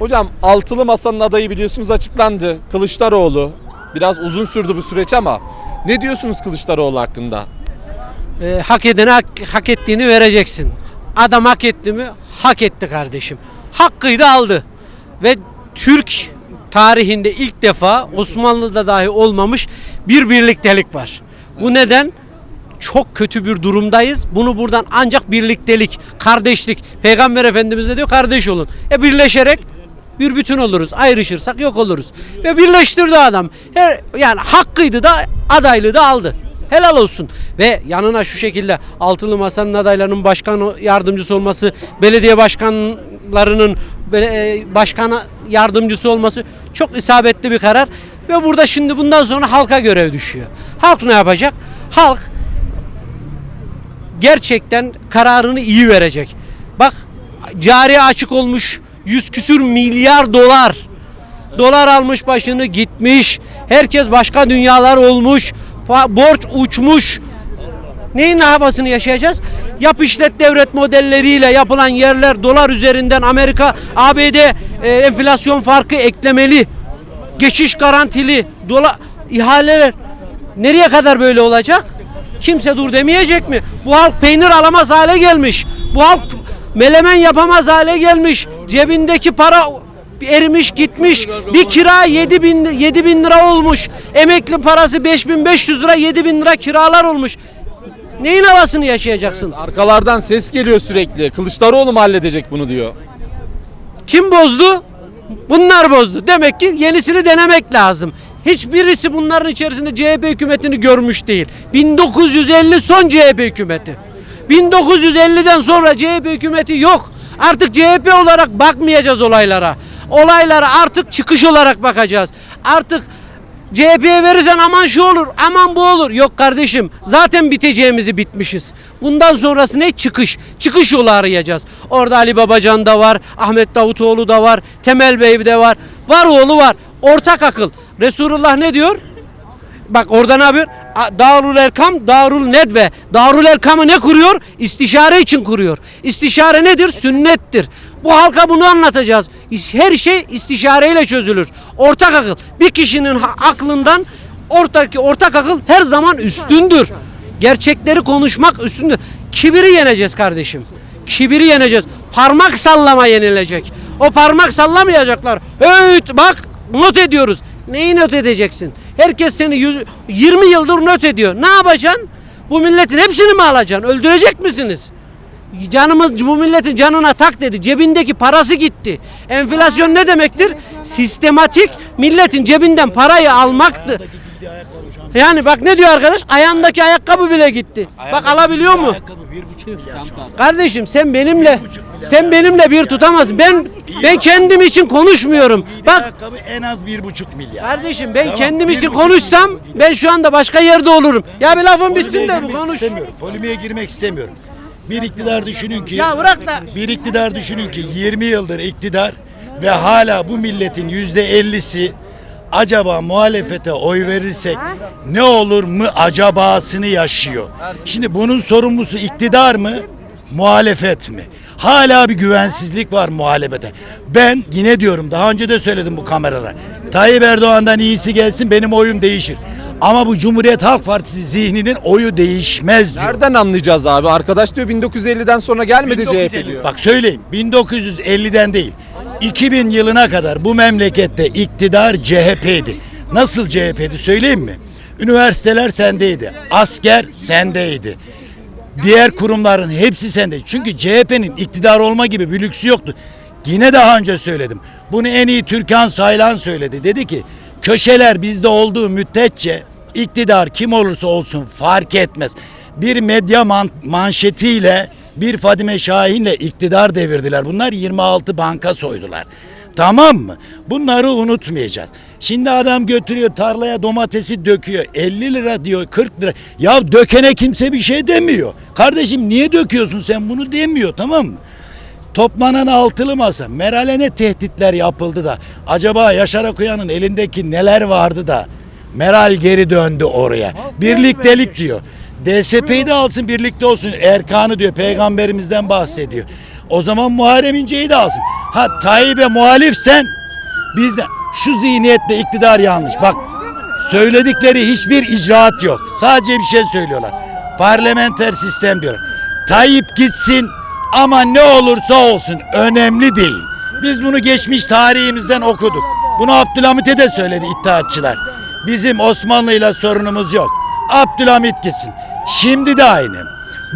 Hocam altılı masanın adayı biliyorsunuz açıklandı. Kılıçdaroğlu. Biraz uzun sürdü bu süreç ama ne diyorsunuz Kılıçdaroğlu hakkında? Ee, hak edene hak, hak ettiğini vereceksin. Adam hak etti mi? Hak etti kardeşim. Hakkıydı aldı. Ve Türk tarihinde ilk defa Osmanlı'da dahi olmamış bir birliktelik var. Bu neden? Çok kötü bir durumdayız. Bunu buradan ancak birliktelik, kardeşlik. Peygamber Efendimiz de diyor kardeş olun. E birleşerek bir bütün oluruz. Ayrışırsak yok oluruz. Ve birleştirdi adam. Her, yani hakkıydı da adaylığı da aldı. Helal olsun. Ve yanına şu şekilde altılı masanın adaylarının başkan yardımcısı olması, belediye başkanlarının e, başkan yardımcısı olması çok isabetli bir karar. Ve burada şimdi bundan sonra halka görev düşüyor. Halk ne yapacak? Halk gerçekten kararını iyi verecek. Bak cari açık olmuş 100 küsür milyar dolar. Dolar almış başını gitmiş. Herkes başka dünyalar olmuş. Borç uçmuş. Neyin havasını yaşayacağız? Yap işlet devlet modelleriyle yapılan yerler dolar üzerinden Amerika, ABD e, enflasyon farkı eklemeli. Geçiş garantili, dolar ihaleler. Nereye kadar böyle olacak? Kimse dur demeyecek mi? Bu halk peynir alamaz hale gelmiş. Bu halk melemen yapamaz hale gelmiş. Cebindeki para erimiş gitmiş. Bir kira 7 bin, 7 bin lira olmuş. Emekli parası 5500 lira 7 bin lira kiralar olmuş. Neyin havasını yaşayacaksın? Arkalardan ses geliyor sürekli. Kılıçdaroğlu mu halledecek bunu diyor. Kim bozdu? Bunlar bozdu. Demek ki yenisini denemek lazım. Hiçbirisi bunların içerisinde CHP hükümetini görmüş değil. 1950 son CHP hükümeti. 1950'den sonra CHP hükümeti yok. Artık CHP olarak bakmayacağız olaylara. Olaylara artık çıkış olarak bakacağız. Artık CHP'ye verirsen aman şu olur, aman bu olur. Yok kardeşim zaten biteceğimizi bitmişiz. Bundan sonrası ne? Çıkış. Çıkış yolu arayacağız. Orada Ali Babacan da var, Ahmet Davutoğlu da var, Temel Bey de var. Var oğlu var. Ortak akıl. Resulullah ne diyor? Bak orada ne yapıyor? Darul Erkam, Darul Nedve. Darul Erkam'ı ne kuruyor? İstişare için kuruyor. İstişare nedir? Sünnettir. Bu halka bunu anlatacağız. Her şey istişareyle çözülür. Ortak akıl. Bir kişinin aklından ortak ortak akıl her zaman üstündür. Gerçekleri konuşmak üstündür. Kibiri yeneceğiz kardeşim. Kibiri yeneceğiz. Parmak sallama yenilecek. O parmak sallamayacaklar. Öğüt bak not ediyoruz. Neyi not edeceksin? Herkes seni yüz- 20 yıldır not ediyor. Ne yapacaksın? Bu milletin hepsini mi alacaksın? Öldürecek misiniz? Canımız bu milletin canına tak dedi. Cebindeki parası gitti. Enflasyon ne demektir? Sistematik milletin cebinden parayı almaktı. Yani bak ne diyor arkadaş? Ayağındaki ayakkabı bile gitti. Bak alabiliyor mu? Ayakkabı bir buçuk milyar şu an. Kardeşim sen benimle sen benimle bir tutamazsın. Ben ben kendim için konuşmuyorum. Bak ayakkabı en az bir buçuk milyar. Kardeşim ben Tamam, kendim bir için buçuk konuşsam milyon. ben şu anda başka yerde olurum. Ya bir lafın bitsin de bu girmek konuş. istemiyorum. Polemiğe girmek istemiyorum. Bir iktidar düşünün ki Ya bırak da bir iktidar düşünün ki 20 yıldır iktidar ve hala bu milletin yüzde 50'si acaba muhalefete oy verirsek ne olur mu acabasını yaşıyor. Şimdi bunun sorumlusu iktidar mı? Muhalefet mi? Hala bir güvensizlik var muhalefete. Ben yine diyorum daha önce de söyledim bu kameralara. Tayyip Erdoğan'dan iyisi gelsin benim oyum değişir. Ama bu Cumhuriyet Halk Partisi zihninin oyu değişmez diyor. Nereden anlayacağız abi? Arkadaş diyor 1950'den sonra gelmedi 1950 CHP diyor. Bak söyleyeyim 1950'den değil 2000 yılına kadar bu memlekette iktidar CHP'ydi. Nasıl CHP'di söyleyeyim mi? Üniversiteler sendeydi. Asker sendeydi. Diğer kurumların hepsi sende. Çünkü CHP'nin iktidar olma gibi bir lüksü yoktu. Yine daha önce söyledim. Bunu en iyi Türkan Saylan söyledi. Dedi ki köşeler bizde olduğu müddetçe iktidar kim olursa olsun fark etmez. Bir medya man- manşetiyle bir Fadime Şahin'le iktidar devirdiler. Bunlar 26 banka soydular. Tamam mı? Bunları unutmayacağız. Şimdi adam götürüyor tarlaya domatesi döküyor. 50 lira diyor 40 lira. Ya dökene kimse bir şey demiyor. Kardeşim niye döküyorsun sen bunu demiyor tamam mı? Toplanan altılı masa. Meral'e ne tehditler yapıldı da. Acaba Yaşar Akuya'nın elindeki neler vardı da. Meral geri döndü oraya. Birliktelik diyor. DSP'yi de alsın birlikte olsun. Erkan'ı diyor peygamberimizden bahsediyor. O zaman Muharrem İnce'yi de alsın. Ha Tayyip'e muhalifsen biz de şu zihniyetle iktidar yanlış. Bak söyledikleri hiçbir icraat yok. Sadece bir şey söylüyorlar. Parlamenter sistem diyor. Tayyip gitsin ama ne olursa olsun önemli değil. Biz bunu geçmiş tarihimizden okuduk. Bunu Abdülhamit'e de söyledi iddiatçılar. Bizim Osmanlı'yla sorunumuz yok. Abdülhamit gitsin. Şimdi de aynı.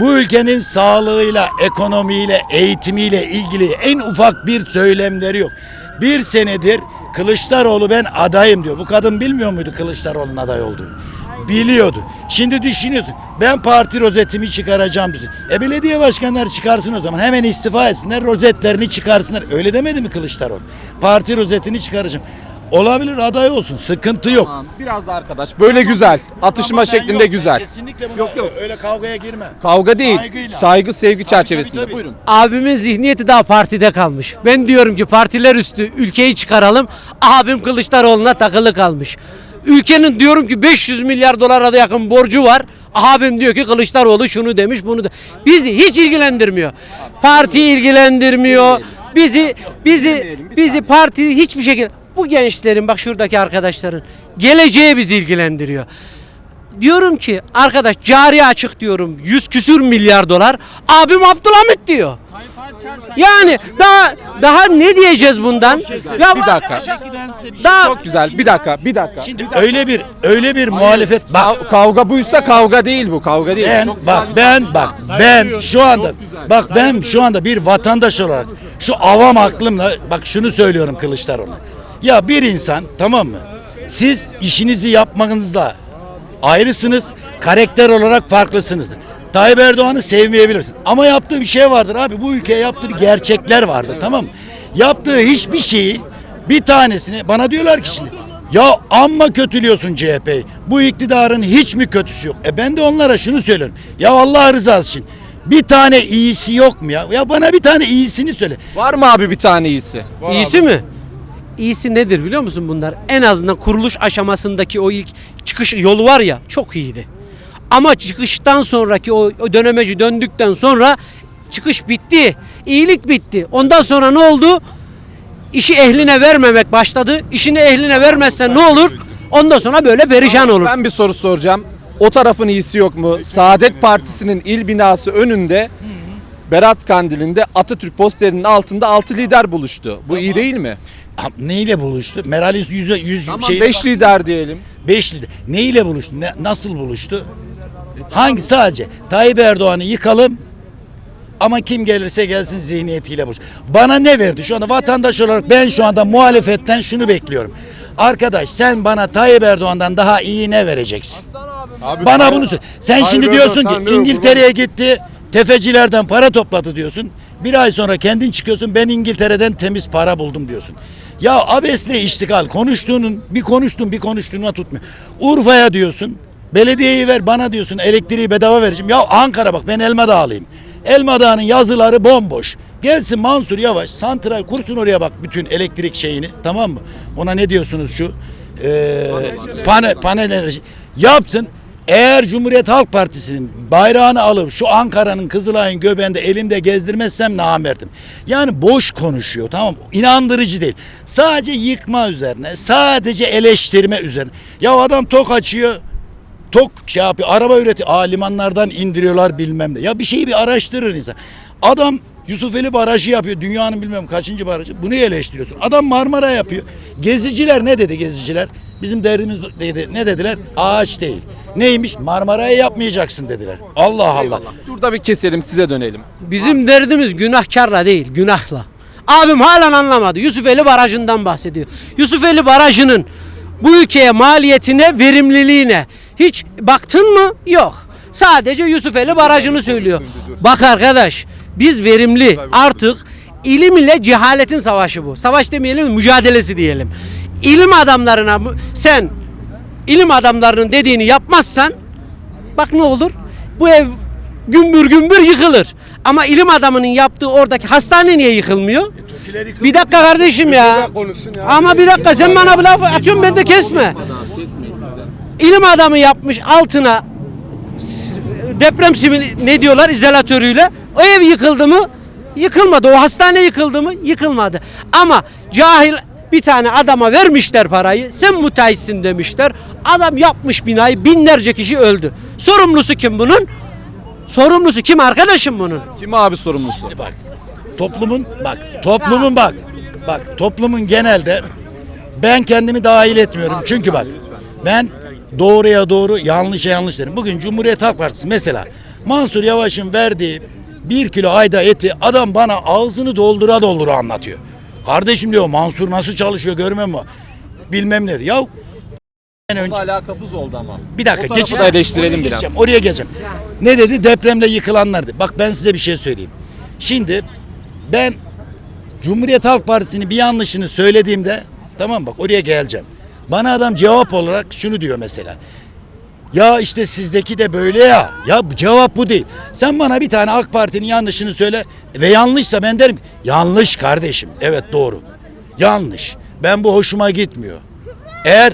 Bu ülkenin sağlığıyla, ekonomiyle, eğitimiyle ilgili en ufak bir söylemleri yok. Bir senedir Kılıçdaroğlu ben adayım diyor. Bu kadın bilmiyor muydu Kılıçdaroğlu'nun aday olduğunu? Biliyordu. Şimdi düşünüyorsun. Ben parti rozetimi çıkaracağım diyorsun. E belediye başkanları çıkarsın o zaman. Hemen istifa etsinler. Rozetlerini çıkarsınlar. Öyle demedi mi Kılıçdaroğlu? Parti rozetini çıkaracağım. Olabilir aday olsun. Sıkıntı yok. Tamam, Biraz da arkadaş. Böyle güzel. Atışma Ama ben şeklinde yok, ben güzel. Kesinlikle buna Yok, yok. öyle kavgaya girme. Kavga değil. Saygıyla. Saygı, sevgi Tabii, çerçevesinde. tabii, tabii. Buyurun. Abimin zihniyeti daha partide kalmış. Ben diyorum ki partiler üstü ülkeyi çıkaralım. Abim Kılıçdaroğlu'na takılı kalmış. Ülkenin diyorum ki 500 milyar dolara da yakın borcu var. Abim diyor ki Kılıçdaroğlu şunu demiş bunu da. Bizi hiç ilgilendirmiyor. Parti ilgilendirmiyor. Bizi bizi bizi parti hiçbir şekilde bu gençlerin bak şuradaki arkadaşların geleceği bizi ilgilendiriyor. Diyorum ki arkadaş cari açık diyorum 100 küsür milyar dolar. Abim Abdülhamit diyor. Yani daha daha ne diyeceğiz bundan? Ya Bir dakika. Daha Çok güzel. Bir dakika. Bir dakika. Şimdi öyle bir öyle bir muhalefet bak Kav- kavga buysa kavga değil bu. Kavga değil. ben bak ben bak ben şu anda bak ben şu anda bir vatandaş olarak şu avam aklımla bak şunu söylüyorum Kılıçdaroğlu'na. Ya bir insan tamam mı? Siz işinizi yapmanızda ayrısınız, karakter olarak farklısınızdır. Tayyip Erdoğan'ı sevmeyebilirsin. Ama yaptığı bir şey vardır abi. Bu ülkeye yaptığı gerçekler vardır tamam mı? Yaptığı hiçbir şeyi bir tanesini bana diyorlar ki şimdi ya amma kötülüyorsun CHP'yi. Bu iktidarın hiç mi kötüsü yok? E ben de onlara şunu söylüyorum. Ya Allah rızası için bir tane iyisi yok mu ya? Ya bana bir tane iyisini söyle. Var mı abi bir tane iyisi? iyisi mi? İyisi nedir biliyor musun bunlar? En azından kuruluş aşamasındaki o ilk çıkış yolu var ya çok iyiydi. Ama çıkıştan sonraki o, o dönemeci döndükten sonra çıkış bitti. İyilik bitti. Ondan sonra ne oldu? İşi ehline vermemek başladı. İşini ehline vermezsen ne olur? Ondan sonra böyle perişan olur. Ben bir soru soracağım. O tarafın iyisi yok mu? Saadet Partisi'nin il binası önünde Berat Kandili'nde Atatürk posterinin altında 6 lider buluştu. Bu iyi değil mi? Neyle buluştu? Meral yüz, yüz, Tamam şeyle- 5 lider diyelim. Beşli. Neyle buluştu? Ne, nasıl buluştu? Hangi sadece? Tayyip Erdoğan'ı yıkalım ama kim gelirse gelsin zihniyetiyle buluş. Bana ne verdi? Şu anda vatandaş olarak ben şu anda muhalefetten şunu bekliyorum. Arkadaş sen bana Tayyip Erdoğan'dan daha iyi ne vereceksin? Bana bunu söyle. Sen şimdi diyorsun ki İngiltere'ye gitti, tefecilerden para topladı diyorsun. Bir ay sonra kendin çıkıyorsun ben İngiltere'den temiz para buldum diyorsun. Ya abesle iştikal konuştuğunun bir konuştun bir konuştuğuna tutmuyor. Urfa'ya diyorsun belediyeyi ver bana diyorsun elektriği bedava vereceğim. Ya Ankara bak ben Elma Dağlıyım. Elma Dağı'nın yazıları bomboş. Gelsin Mansur Yavaş santral kursun oraya bak bütün elektrik şeyini tamam mı? Ona ne diyorsunuz şu? Ee, panel, panel enerji yapsın. Eğer Cumhuriyet Halk Partisi'nin bayrağını alıp şu Ankara'nın Kızılay'ın göbeğinde elimde gezdirmezsem namerdim. Yani boş konuşuyor tamam? İnandırıcı değil. Sadece yıkma üzerine, sadece eleştirme üzerine. Ya adam tok açıyor, tok şey yapıyor, araba üretiyor. Aa limanlardan indiriyorlar bilmem ne. Ya bir şeyi bir araştırır insan. Adam Yusufeli Barajı yapıyor. Dünyanın bilmem kaçıncı barajı. Bunu eleştiriyorsun. Adam Marmara yapıyor. Geziciler ne dedi geziciler? Bizim derdimiz dedi. Ne dediler? Ağaç değil. Neymiş? Marmara'yı yapmayacaksın dediler. Allah Allah. Burada bir keselim size dönelim. Bizim derdimiz günahkarla değil, günahla. Abim halen anlamadı. Yusufeli Barajı'ndan bahsediyor. Yusufeli Barajı'nın bu ülkeye maliyetine, verimliliğine hiç baktın mı? Yok. Sadece Yusufeli Barajı'nı söylüyor. Bak arkadaş, biz verimli artık ilim ile cehaletin savaşı bu. Savaş demeyelim, mücadelesi diyelim. İlim adamlarına sen ilim adamlarının dediğini yapmazsan Bak ne olur? Bu ev gümbür gümbür yıkılır. Ama ilim adamının yaptığı oradaki hastane niye yıkılmıyor? Bir dakika kardeşim ya. Ama bir dakika sen bana bir laf atıyorsun ben de kesme. İlim adamı yapmış altına deprem simi ne diyorlar izolatörüyle. O ev yıkıldı mı? Yıkılmadı. O hastane yıkıldı mı? Yıkılmadı. Ama cahil bir tane adama vermişler parayı. Sen müteahhitsin demişler. Adam yapmış binayı binlerce kişi öldü. Sorumlusu kim bunun? Sorumlusu kim arkadaşım bunun? Kim abi sorumlusu? Bak toplumun bak toplumun bak bak toplumun genelde ben kendimi dahil etmiyorum. Çünkü bak ben doğruya doğru yanlışa yanlış derim. Bugün Cumhuriyet Halk Partisi mesela Mansur Yavaş'ın verdiği bir kilo ayda eti adam bana ağzını doldura doldura anlatıyor. Kardeşim diyor Mansur nasıl çalışıyor görmem mi? Bilmem ne. Ya önce alakasız oldu ama. bir dakika geçelim. da eleştirelim Oraya biraz. geçeceğim, Oraya geleceğim. Ne dedi? Depremde yıkılanlardı. Bak ben size bir şey söyleyeyim. Şimdi ben Cumhuriyet Halk Partisi'nin bir yanlışını söylediğimde tamam bak oraya geleceğim. Bana adam cevap olarak şunu diyor mesela. Ya işte sizdeki de böyle ya. Ya cevap bu değil. Sen bana bir tane AK Parti'nin yanlışını söyle ve yanlışsa ben derim yanlış kardeşim. Evet doğru. Yanlış. Ben bu hoşuma gitmiyor. Eğer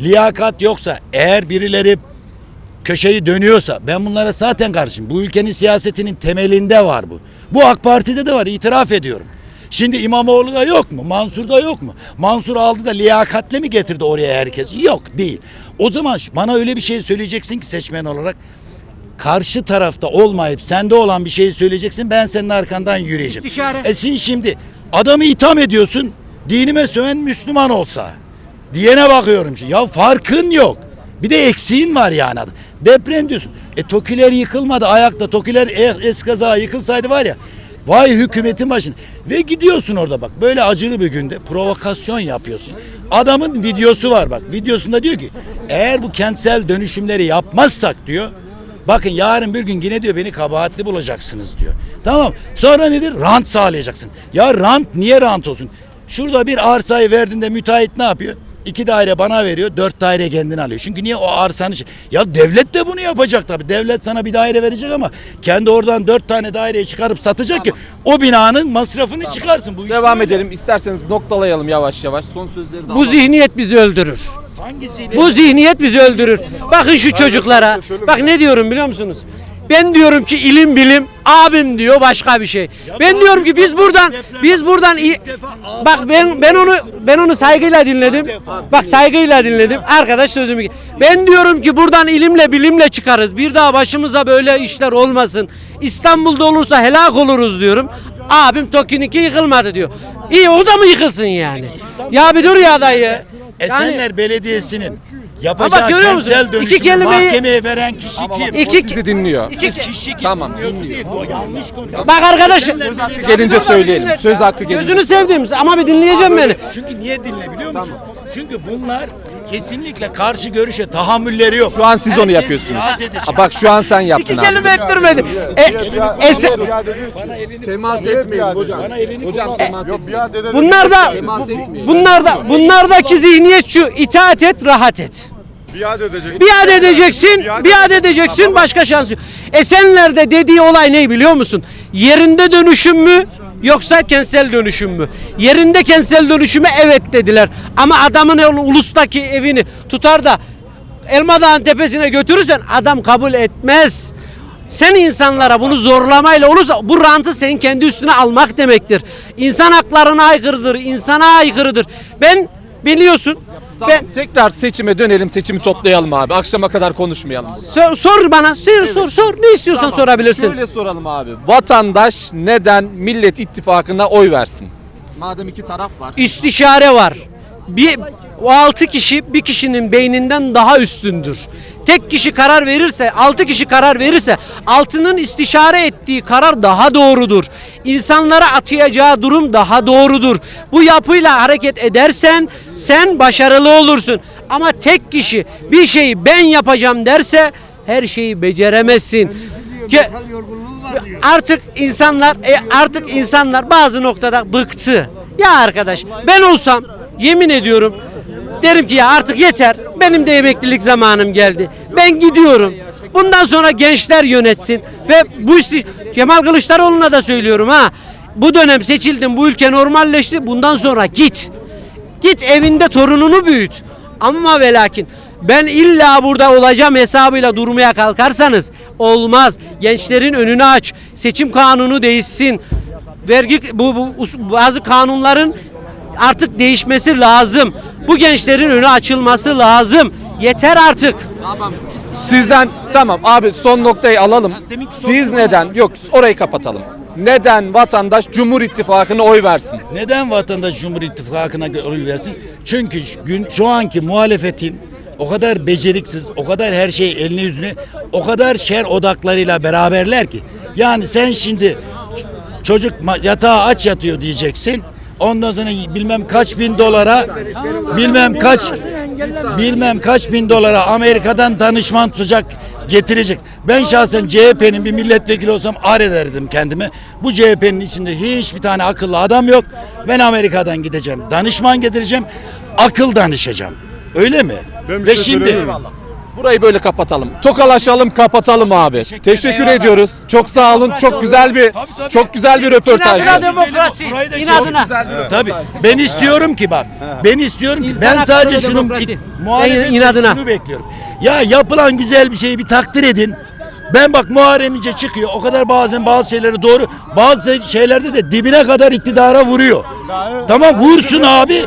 liyakat yoksa, eğer birileri köşeyi dönüyorsa ben bunlara zaten karşıyım. Bu ülkenin siyasetinin temelinde var bu. Bu AK Parti'de de var itiraf ediyorum. Şimdi İmamoğlu da yok mu? Mansur da yok mu? Mansur aldı da liyakatle mi getirdi oraya herkes? Yok değil. O zaman bana öyle bir şey söyleyeceksin ki seçmen olarak karşı tarafta olmayıp sende olan bir şeyi söyleyeceksin. Ben senin arkandan yürüyeceğim. İstişare. E sen şimdi adamı itham ediyorsun. Dinime söven Müslüman olsa. Diyene bakıyorum şimdi. Ya farkın yok. Bir de eksiğin var yani. Deprem diyorsun. E Tokiler yıkılmadı ayakta. Tokiler eskaza yıkılsaydı var ya. Vay hükümetin başında. Ve gidiyorsun orada bak. Böyle acılı bir günde provokasyon yapıyorsun. Adamın videosu var bak. Videosunda diyor ki eğer bu kentsel dönüşümleri yapmazsak diyor. Bakın yarın bir gün yine diyor beni kabahatli bulacaksınız diyor. Tamam. Sonra nedir? Rant sağlayacaksın. Ya rant niye rant olsun? Şurada bir arsayı verdiğinde müteahhit ne yapıyor? İki daire bana veriyor, dört daire kendine alıyor. Çünkü niye o arsanın şey- Ya devlet de bunu yapacak tabii. Devlet sana bir daire verecek ama kendi oradan dört tane daireyi çıkarıp satacak ki o binanın masrafını çıkarsın. Bu iş Devam böyle. edelim. İsterseniz noktalayalım yavaş yavaş. Son sözleri de Bu alalım. zihniyet bizi öldürür. Hangisiyle? Bu zihniyet bizi öldürür. Bakın şu çocuklara. Bak ne diyorum biliyor musunuz? Ben diyorum ki ilim bilim, abim diyor başka bir şey. Ben diyorum ki biz buradan biz buradan iyi Bak ben ben onu ben onu saygıyla dinledim. Bak saygıyla dinledim. Arkadaş sözümü. Ben diyorum ki buradan ilimle bilimle çıkarız. Bir daha başımıza böyle işler olmasın. İstanbul'da olursa helak oluruz diyorum. Abim Toki'ninki yıkılmadı diyor. İyi o da mı yıkılsın yani? Ya bir dur ya dayı. Esenler Belediyesi'nin Ama yapacağı görüyor musun? kentsel İki dönüşümü kelimeyi- mahkemeye veren kişi kim? İki- o sizi dinliyor. İki- Kişi kim? Tamam, Dinliyorsun dinliyor. değil. O yanlış konuşuyor. Bak arkadaş. Gelince söyleyelim. Söz hakkı gelince. Gözünü sevdiğim ama bir dinleyeceğim beni. Çünkü niye dinle biliyor musun? Çünkü bunlar kesinlikle karşı görüşe tahammülleri yok. Şu an siz onu yapıyorsunuz. Ha, Bak şu an sen İki yaptın abi. kelime ettirmedi. E, ese- Bana elini Temas etmeyin hocam. Bana elini Hocam kullan. temas Yok etmeyin. bunlar da bu- etmeyin. bunlar da bunlardaki zihniyet şu itaat et rahat et. Biat edecek. Biat edeceksin, biat edeceksin başka şansı yok. Esenler'de dediği olay ne biliyor musun? Yerinde dönüşüm mü yoksa kentsel dönüşüm mü? Yerinde kentsel dönüşüme evet dediler. Ama adamın ulustaki evini tutar da Elmadağ'ın tepesine götürürsen adam kabul etmez. Sen insanlara bunu zorlamayla olursa bu rantı sen kendi üstüne almak demektir. İnsan haklarına aykırıdır, insana aykırıdır. Ben biliyorsun ben tekrar seçime dönelim, seçimi toplayalım abi. Akşama kadar konuşmayalım. Sor, sor bana. Sor, sor, sor. Ne istiyorsan Tamam, sorabilirsin. Şöyle soralım abi. Vatandaş neden Millet İttifakı'na oy versin? Madem iki taraf var. İstişare var. Bir o altı kişi bir kişinin beyninden daha üstündür. Tek kişi karar verirse, altı kişi karar verirse altının istişare ettiği karar daha doğrudur. İnsanlara atayacağı durum daha doğrudur. Bu yapıyla hareket edersen sen başarılı olursun. Ama tek kişi bir şeyi ben yapacağım derse her şeyi beceremezsin. Ke- artık insanlar e, artık insanlar bazı noktada bıktı. Ya arkadaş ben olsam yemin ediyorum derim ki ya artık yeter. Benim de emeklilik zamanım geldi. Ben gidiyorum. Bundan sonra gençler yönetsin ve bu Kemal Kılıçdaroğlu'na da söylüyorum ha. Bu dönem seçildin, bu ülke normalleşti. Bundan sonra git. Git evinde torununu büyüt. Ama ve lakin ben illa burada olacağım hesabıyla durmaya kalkarsanız olmaz. Gençlerin önünü aç. Seçim kanunu değişsin. vergi bu, bu bazı kanunların artık değişmesi lazım. Bu gençlerin önü açılması lazım. Yeter artık. Sizden tamam abi son noktayı alalım. Siz neden yok orayı kapatalım. Neden vatandaş Cumhur İttifakı'na oy versin? Neden vatandaş Cumhur İttifakı'na oy versin? Çünkü şu gün şu anki muhalefetin o kadar beceriksiz, o kadar her şey eline yüzüne, o kadar şer odaklarıyla beraberler ki. Yani sen şimdi çocuk yatağa aç yatıyor diyeceksin. Ondan sonra bilmem kaç bin dolara, bilmem kaç bilmem kaç bin dolara Amerika'dan danışman tutacak getirecek. Ben şahsen CHP'nin bir milletvekili olsam ar ederdim kendime. Bu CHP'nin içinde hiçbir tane akıllı adam yok. Ben Amerika'dan gideceğim. Danışman getireceğim. Akıl danışacağım. Öyle mi? Ve şimdi Burayı böyle kapatalım. Tokalaşalım, kapatalım abi. Teşekkür, ediyoruz. Çok sağ olun. Çok güzel bir çok güzel bir röportaj. İnadına demokrasi. Burayı da çok İnadına. Tabii. Ben istiyorum ki bak. Ben istiyorum ki İnsan ben hakları sadece ve şunu demokrasi. it- muhalefetten İnadına. şunu bekliyorum. Ya yapılan güzel bir şeyi bir takdir edin. Ben bak Muharrem İnce çıkıyor. O kadar bazen bazı şeyleri doğru. Bazı şeylerde de dibine kadar iktidara vuruyor. Tamam vursun abi.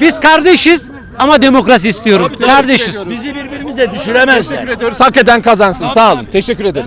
Biz kardeşiz ama demokrasi istiyorum. Kardeşiz. Bizi birbirimize düşüremezler. Teşekkür ediyoruz. Hak eden kazansın. Sağ olun. Teşekkür ederiz.